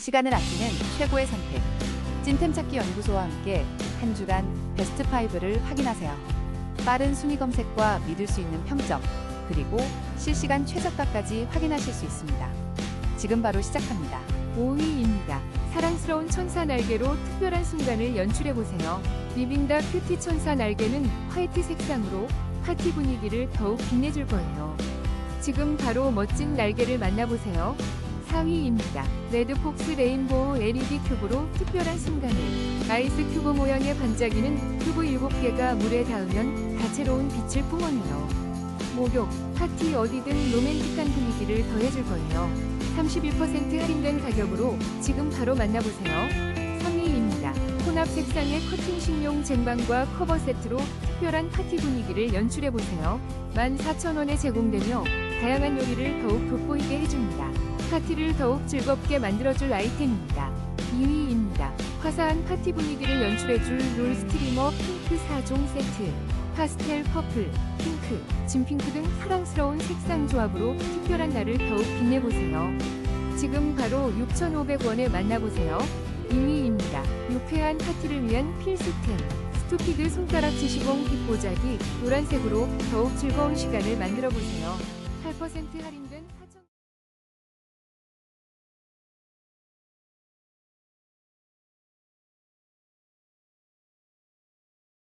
시간을 아끼는 최고의 선택. 찐템 찾기 연구소와 함께 한 주간 베스트 5를 확인하세요. 빠른 순위 검색과 믿을 수 있는 평점, 그리고 실시간 최저가까지 확인하실 수 있습니다. 지금 바로 시작합니다. 5위입니다. 사랑스러운 천사 날개로 특별한 순간을 연출해 보세요. 비빙다 큐티 천사 날개는 화이트 색상으로 파티 분위기를 더욱 빛내줄 거예요. 지금 바로 멋진 날개를 만나보세요. 4위입니다. 레드폭스 레인보우 LED 큐브로 특별한 순간을 아이스 큐브 모양의 반짝이는 큐브 7개가 물에 닿으면 다채로운 빛을 뿜어내요. 목욕, 파티 어디든 로맨틱한 분위기를 더해줄 거예요. 31% 할인된 가격으로 지금 바로 만나보세요. 3위입니다. 혼합 색상의 커팅 식용 쟁반과 커버 세트로 특별한 파티 분위기를 연출해보세요. 14,000원에 제공되며 다양한 요리를 더욱 돋보이게 해줍니다. 파티를 더욱 즐겁게 만들어줄 아이템입니다. 2위입니다. 화사한 파티 분위기를 연출해줄 롤 스트리머 핑크 4종 세트. 파스텔 퍼플, 핑크, 진핑크 등 사랑스러운 색상 조합으로 특별한 날을 더욱 빛내보세요. 지금 바로 6,500원에 만나보세요. 2위입니다. 유쾌한 파티를 위한 필수템. 스투피드 손가락 지 시공 빗보자기 노란색으로 더욱 즐거운 시간을 만들어 보세요. 8% 할인된 4,000원.